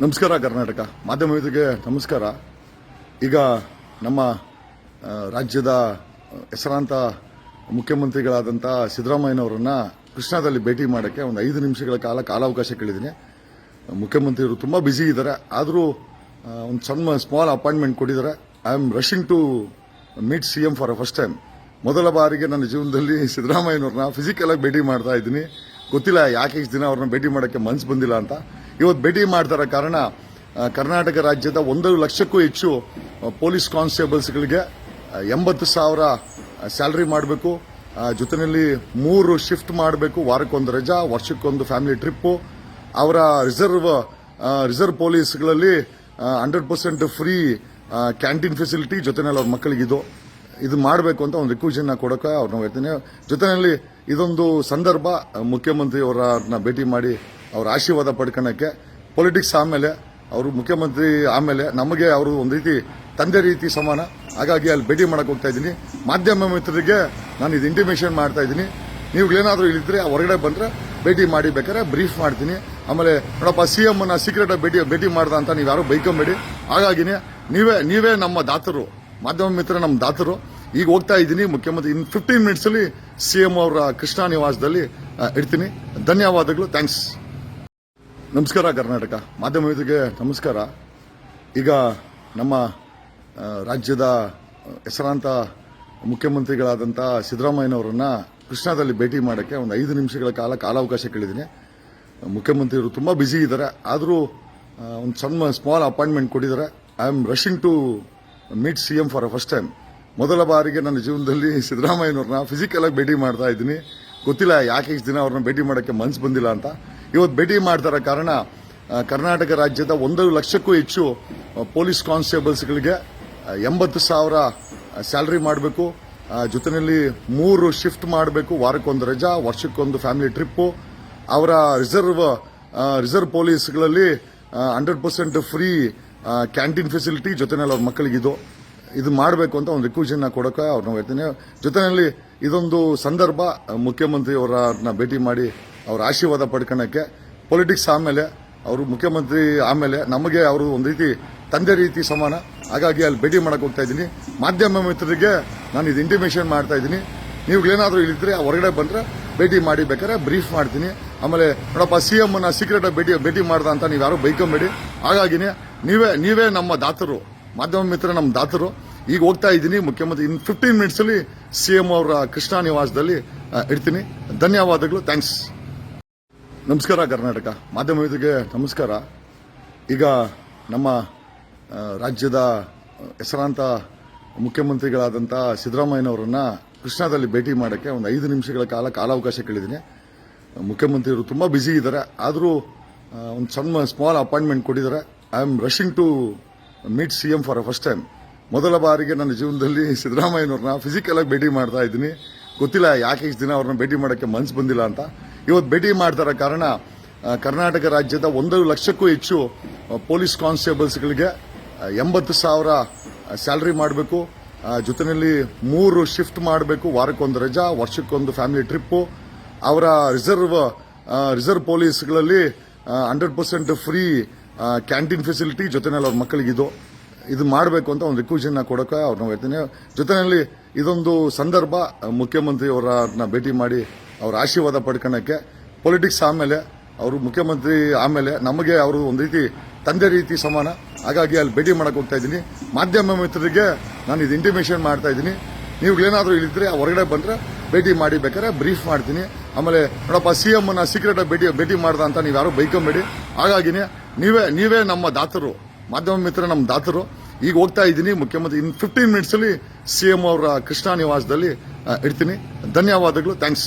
ನಮಸ್ಕಾರ ಕರ್ನಾಟಕ. ಮಾಧ್ಯಮ ವೇದಿಕೆ ನಮಸ್ಕಾರ. ಈಗ ನಮ್ಮ ರಾಜ್ಯದ ಹೆಸರಾಂತ ಮುಖ್ಯಮಂತ್ರಿಗಳಾದಂಥ ಸಿದ್ದರಾಮಯ್ಯನವರನ್ನು ಕೃಷ್ಣಾದಲ್ಲಿ ಭೇಟಿ ಮಾಡೋಕ್ಕೆ ಒಂದು ಐದು ನಿಮಿಷಗಳ ಕಾಲ ಕಾಲಾವಕಾಶ ಕೇಳಿದ್ದೀನಿ. ಮುಖ್ಯಮಂತ್ರಿಯವರು ತುಂಬ ಬ್ಯುಸಿ ಇದ್ದಾರೆ. ಆದರೂ ಒಂದು ಸಣ್ಣ ಸ್ಮಾಲ್ ಅಪಾಯಿಂಟ್ಮೆಂಟ್ ಕೊಟ್ಟಿದ್ದಾರೆ. I am rushing to meet C M for a first time ಮೊದಲ ಬಾರಿಗೆ ನನ್ನ ಜೀವನದಲ್ಲಿ ಸಿದ್ದರಾಮಯ್ಯನವ್ರನ್ನ ಫಿಸಿಕಲಾಗಿ ಭೇಟಿ ಮಾಡ್ತಾ ಇದ್ದೀನಿ. ಗೊತ್ತಿಲ್ಲ ಯಾಕೆ ಇಷ್ಟು ದಿನ ಅವ್ರನ್ನ ಭೇಟಿ ಮಾಡೋಕ್ಕೆ ಮನಸ್ಸು ಬಂದಿಲ್ಲ ಅಂತ. ಇವತ್ತು ಭೇಟಿ ಮಾಡ್ತಾರ ಕಾರಣ ಕರ್ನಾಟಕ ರಾಜ್ಯದ ಒಂದು ಲಕ್ಷಕ್ಕೂ ಹೆಚ್ಚು ಪೊಲೀಸ್ ಕಾನ್ಸ್ಟೇಬಲ್ಸ್ಗಳಿಗೆ ಎಂಬತ್ತು ಸಾವಿರ ಸ್ಯಾಲ್ರಿ ಮಾಡಬೇಕು. ಜೊತೆಯಲ್ಲಿ ಮೂರು ಶಿಫ್ಟ್ ಮಾಡಬೇಕು. ವಾರಕ್ಕೊಂದು ರಜಾ, ವರ್ಷಕ್ಕೊಂದು ಫ್ಯಾಮಿಲಿ ಟ್ರಿಪ್ಪು. ಅವರ reserve reserve ಪೊಲೀಸ್ಗಳಲ್ಲಿ hundred percent free canteen facility ಜೊತೆಯಲ್ಲಿ ಅವ್ರ ಮಕ್ಕಳಿಗಿದು ಇದು ಮಾಡಬೇಕು ಅಂತ ಒಂದು ರಿಕ್ವೆಷನ್ ಕೊಡೋಕೆ ಅವ್ರನ್ನ ಹೇಳ್ತೀನಿ. ಜೊತೆಯಲ್ಲಿ ಇದೊಂದು ಸಂದರ್ಭ ಮುಖ್ಯಮಂತ್ರಿ ಅವರನ್ನ ಭೇಟಿ ಮಾಡಿ ಅವ್ರ ಆಶೀರ್ವಾದ ಪಡ್ಕೊಳ್ಳೋಕ್ಕೆ ಪೊಲಿಟಿಕ್ಸ್ ಆಮೇಲೆ ಅವರು ಮುಖ್ಯಮಂತ್ರಿ ಆಮೇಲೆ ನಮಗೆ ಅವರು ಒಂದು ರೀತಿ ತಂದೆ ರೀತಿ ಸಮಾನ. ಹಾಗಾಗಿ ಅಲ್ಲಿ ಭೇಟಿ ಮಾಡಕ್ಕೆ ಹೋಗ್ತಾ ಇದ್ದೀನಿ. ಮಾಧ್ಯಮ ಮಿತ್ರರಿಗೆ ನಾನು ಇದು ಇಂಟಿಮೇಷನ್ ಮಾಡ್ತಾ ಇದ್ದೀನಿ. ನೀವು ಏನಾದರೂ ಇಲ್ಲಿದ್ರೆ ಹೊರಗಡೆ ಬಂದರೆ ಭೇಟಿ ಮಾಡಿ ಬೇಕಾದ್ರೆ ಬ್ರೀಫ್ ಮಾಡ್ತೀನಿ. ಆಮೇಲೆ ನೋಡಪ್ಪ ಸಿ ಎಮ್ನ ನ ಸೀಕ್ರೆಟ್ ಭೇಟಿ ಭೇಟಿ ಮಾಡ್ದ ಅಂತ ನೀವು ಯಾರು ಬೈಕೊಂಬೇಡಿ. ಹಾಗಾಗಿನೇ ನೀವೇ ನೀವೇ ನಮ್ಮ ದಾತರು. ಮಾಧ್ಯಮ ಮಿತ್ರ ನಮ್ಮ ದಾತರು. ಈಗ ಹೋಗ್ತಾ ಇದ್ದೀನಿ. ಮುಖ್ಯಮಂತ್ರಿ ಇನ್ ಫಿಫ್ಟೀನ್ ಮಿನಿಟ್ಸಲ್ಲಿ ಸಿ ಸಿಎಂ ಅವರ ಕೃಷ್ಣಾ ನಿವಾಸದಲ್ಲಿ ಇಡ್ತೀನಿ ಧನ್ಯವಾದಗಳು. ಥ್ಯಾಂಕ್ಸ್ ನಮಸ್ಕಾರ ಕರ್ನಾಟಕ. ಮಾಧ್ಯಮ ವೇದಿಕೆ ನಮಸ್ಕಾರ. ಈಗ ನಮ್ಮ ರಾಜ್ಯದ ಹೆಸರಾಂತ ಮುಖ್ಯಮಂತ್ರಿಗಳಾದಂಥ ಸಿದ್ದರಾಮಯ್ಯನವರನ್ನು ಕೃಷ್ಣಾದಲ್ಲಿ ಭೇಟಿ ಮಾಡೋಕ್ಕೆ ಒಂದು ಐದು ನಿಮಿಷಗಳ ಕಾಲ ಕಾಲಾವಕಾಶ ಕೇಳಿದ್ದೀನಿ. ಮುಖ್ಯಮಂತ್ರಿಯವರು ತುಂಬ ಬ್ಯುಸಿ ಇದ್ದಾರೆ. ಆದರೂ ಒಂದು ಸಣ್ಣ ಸ್ಮಾಲ್ ಅಪಾಯಿಂಟ್ಮೆಂಟ್ ಕೊಟ್ಟಿದ್ದಾರೆ. I am rushing to meet C M for a first time ಮೊದಲ ಬಾರಿಗೆ ನನ್ನ ಜೀವನದಲ್ಲಿ ಸಿದ್ದರಾಮಯ್ಯನವ್ರನ್ನ ಫಿಸಿಕಲಾಗಿ ಭೇಟಿ ಮಾಡ್ತಾ ಇದ್ದೀನಿ. ಗೊತ್ತಿಲ್ಲ ಯಾಕೆ ಇಷ್ಟು ದಿನ ಅವ್ರನ್ನ ಭೇಟಿ ಮಾಡೋಕ್ಕೆ ಮನಸ್ಸು ಬಂದಿಲ್ಲ ಅಂತ. ಇವತ್ತು ಭೇಟಿ ಮಾಡ್ತಾರ ಕಾರಣ ಕರ್ನಾಟಕ ರಾಜ್ಯದ ಒಂದು ಲಕ್ಷಕ್ಕೂ ಹೆಚ್ಚು ಪೊಲೀಸ್ ಕಾನ್ಸ್ಟೇಬಲ್ಸ್ಗಳಿಗೆ ಎಂಬತ್ತು ಸಾವಿರ ಸ್ಯಾಲ್ರಿ ಮಾಡಬೇಕು. ಜೊತೆಯಲ್ಲಿ ಮೂರು ಶಿಫ್ಟ್ ಮಾಡಬೇಕು. ವಾರಕ್ಕೊಂದು ರಜಾ, ವರ್ಷಕ್ಕೊಂದು ಫ್ಯಾಮಿಲಿ ಟ್ರಿಪ್ಪು. ಅವರ reserve reserve ಪೊಲೀಸ್ಗಳಲ್ಲಿ hundred percent free canteen facility ಜೊತೆಯಲ್ಲಿ ಅವ್ರ ಮಕ್ಕಳಿಗಿದು. ಇದು ಮಾಡಬೇಕು ಅಂತ ಒಂದು ರಿಕ್ವೆಷನ್ನ ಕೊಡೋಕೆ ಅವ್ರನ್ನ ಹೇಳ್ತೀನಿ. ಜೊತೆಯಲ್ಲಿ ಇದೊಂದು ಸಂದರ್ಭ, ಮುಖ್ಯಮಂತ್ರಿಯವರನ್ನ ಭೇಟಿ ಮಾಡಿ ಅವ್ರ ಆಶೀರ್ವಾದ ಪಡ್ಕೊಳ್ಳೋಕ್ಕೆ ಪೊಲಿಟಿಕ್ಸ್ ಆಮೇಲೆ ಅವರು ಮುಖ್ಯಮಂತ್ರಿ ಆಮೇಲೆ ನಮಗೆ ಅವರು ಒಂದು ರೀತಿ ತಂದೆ ರೀತಿ ಸಮಾನ. ಹಾಗಾಗಿ ಅಲ್ಲಿ ಭೇಟಿ ಮಾಡಕ್ಕೆ ಹೋಗ್ತಾ ಇದ್ದೀನಿ. ಮಾಧ್ಯಮ ಮಿತ್ರರಿಗೆ ನಾನು ಇದು ಇಂಟಿಮೇಷನ್ ಮಾಡ್ತಾ ಇದ್ದೀನಿ. ನೀವುಗಳೇನಾದರೂ ಇಲ್ಲಿದ್ರೆ ಹೊರಗಡೆ ಬಂದರೆ ಭೇಟಿ ಮಾಡಿ ಬೇಕಾದ್ರೆ ಬ್ರೀಫ್ ಮಾಡ್ತೀನಿ. ಆಮೇಲೆ ನೋಡಪ್ಪ ಸಿ ಎಂ ಸೀಕ್ರೆಟಾಗಿ ಸೀಕ್ರೆಟ್ ಭೇಟಿ ಭೇಟಿ ಮಾಡ್ದ ಅಂತ ನೀವು ಯಾರು ಬೈಕೊಂಬೇಡಿ. ಹಾಗಾಗಿನೇ ನೀವೇ ನೀವೇ ನಮ್ಮ ದಾತರು. ಮಾಧ್ಯಮ ಮಿತ್ರ ನಮ್ಮ ದಾತರು. ಈಗ ಹೋಗ್ತಾ ಇದ್ದೀನಿ ಮುಖ್ಯಮಂತ್ರಿ. ಇನ್ ಫಿಫ್ಟೀನ್ ಮಿನಿಟ್ಸಲ್ಲಿ ಸಿ ಎಂ ಅವರ ಕೃಷ್ಣಾ ನಿವಾಸದಲ್ಲಿ ಇಡ್ತೀನಿ ಧನ್ಯವಾದಗಳು. ಥ್ಯಾಂಕ್ಸ್ ನಮಸ್ಕಾರ ಕರ್ನಾಟಕ. ಮಾಧ್ಯಮ ವೇದಿಕೆ ನಮಸ್ಕಾರ. ಈಗ ನಮ್ಮ ರಾಜ್ಯದ ಹೆಸರಾಂತ ಮುಖ್ಯಮಂತ್ರಿಗಳಾದಂಥ ಸಿದ್ದರಾಮಯ್ಯನವರನ್ನು ಕೃಷ್ಣಾದಲ್ಲಿ ಭೇಟಿ ಮಾಡೋಕ್ಕೆ ಒಂದು ಐದು ನಿಮಿಷಗಳ ಕಾಲ ಕಾಲಾವಕಾಶ ಕೇಳಿದ್ದೀನಿ. ಮುಖ್ಯಮಂತ್ರಿಯವರು ತುಂಬ ಬ್ಯುಸಿ ಇದ್ದಾರೆ. ಆದರೂ ಒಂದು ಸಣ್ಣ ಸ್ಮಾಲ್ ಅಪಾಯಿಂಟ್ಮೆಂಟ್ ಕೊಟ್ಟಿದ್ದಾರೆ. I am rushing to meet C M for a first time ಮೊದಲ ಬಾರಿಗೆ ನನ್ನ ಜೀವನದಲ್ಲಿ ಸಿದ್ದರಾಮಯ್ಯನವ್ರನ್ನ ಫಿಸಿಕಲಾಗಿ ಭೇಟಿ ಮಾಡ್ತಾ ಇದ್ದೀನಿ. ಗೊತ್ತಿಲ್ಲ ಯಾಕೆ ಇಷ್ಟು ದಿನ ಅವ್ರನ್ನ ಭೇಟಿ ಮಾಡೋಕ್ಕೆ ಮನಸ್ಸು ಬಂದಿಲ್ಲ ಅಂತ. ಇವತ್ತು ಭೇಟಿ ಮಾಡ್ತಾರ ಕಾರಣ ಕರ್ನಾಟಕ ರಾಜ್ಯದ ಒಂದು ಲಕ್ಷಕ್ಕೂ ಹೆಚ್ಚು ಪೊಲೀಸ್ ಕಾನ್ಸ್ಟೇಬಲ್ಸ್ಗಳಿಗೆ ಎಂಬತ್ತು ಸಾವಿರ ಸ್ಯಾಲ್ರಿ ಮಾಡಬೇಕು. ಜೊತೆಯಲ್ಲಿ ಮೂರು ಶಿಫ್ಟ್ ಮಾಡಬೇಕು. ವಾರಕ್ಕೊಂದು ರಜಾ, ವರ್ಷಕ್ಕೊಂದು ಫ್ಯಾಮಿಲಿ ಟ್ರಿಪ್ಪು. ಅವರ reserve reserve ಪೊಲೀಸ್ಗಳಲ್ಲಿ hundred percent free canteen facility ಜೊತೆಯಲ್ಲಿ ಅವ್ರ ಮಕ್ಕಳಿಗಿದು. ಇದು ಮಾಡಬೇಕು ಅಂತ ಒಂದು ರಿಕ್ವೆಷನ್ನ ಕೊಡೋಕೆ ಅವ್ರನ್ನ ಹೇಳ್ತೀನಿ. ಜೊತೆಯಲ್ಲಿ ಇದೊಂದು ಸಂದರ್ಭ, ಮುಖ್ಯಮಂತ್ರಿಯವರನ್ನ ಭೇಟಿ ಮಾಡಿ ಅವ್ರ ಆಶೀರ್ವಾದ ಪಡ್ಕೊಳ್ಳೋಕ್ಕೆ ಪೊಲಿಟಿಕ್ಸ್ ಆಮೇಲೆ ಅವರು ಮುಖ್ಯಮಂತ್ರಿ ಆಮೇಲೆ ನಮಗೆ ಅವರು ಒಂದು ರೀತಿ ತಂದೆ ರೀತಿ ಸಮಾನ. ಹಾಗಾಗಿ ಅಲ್ಲಿ ಭೇಟಿ ಮಾಡಕ್ಕೆ ಹೋಗ್ತಾ ಇದ್ದೀನಿ. ಮಾಧ್ಯಮ ಮಿತ್ರರಿಗೆ ನಾನು ಇದು ಇಂಟಿಮೇಷನ್ ಮಾಡ್ತಾ ಇದ್ದೀನಿ. ನೀವು ಏನಾದರೂ ಇಲ್ಲಿದ್ರೆ ಹೊರಗಡೆ ಬಂದರೆ ಭೇಟಿ ಮಾಡಿ ಬೇಕಾದ್ರೆ ಬ್ರೀಫ್ ಮಾಡ್ತೀನಿ. ಆಮೇಲೆ ನೋಡಪ್ಪ ಸಿ ಎಮ್ನ ಸೀಕ್ರೆಟಾಗಿ ಸೀಕ್ರೆಟ್ ಭೇಟಿ ಭೇಟಿ ಮಾಡ್ದ ಅಂತ ನೀವು ಯಾರು ಬೈಕೊಂಬೇಡಿ. ಹಾಗಾಗಿನೇ ನೀವೇ ನೀವೇ ನಮ್ಮ ದಾತರು. ಮಾಧ್ಯಮ ಮಿತ್ರ ನಮ್ಮ ದಾತರು. ಈಗ ಹೋಗ್ತಾ ಇದ್ದೀನಿ. ಮುಖ್ಯಮಂತ್ರಿ, ಇನ್ ಫಿಫ್ಟೀನ್ ಮಿನಿಟ್ಸಲ್ಲಿ ಸಿ ಸಿಎಂ ಅವರ ಕೃಷ್ಣಾ ನಿವಾಸದಲ್ಲಿ ಇಡ್ತೀನಿ. ಧನ್ಯವಾದಗಳು. ಥ್ಯಾಂಕ್ಸ್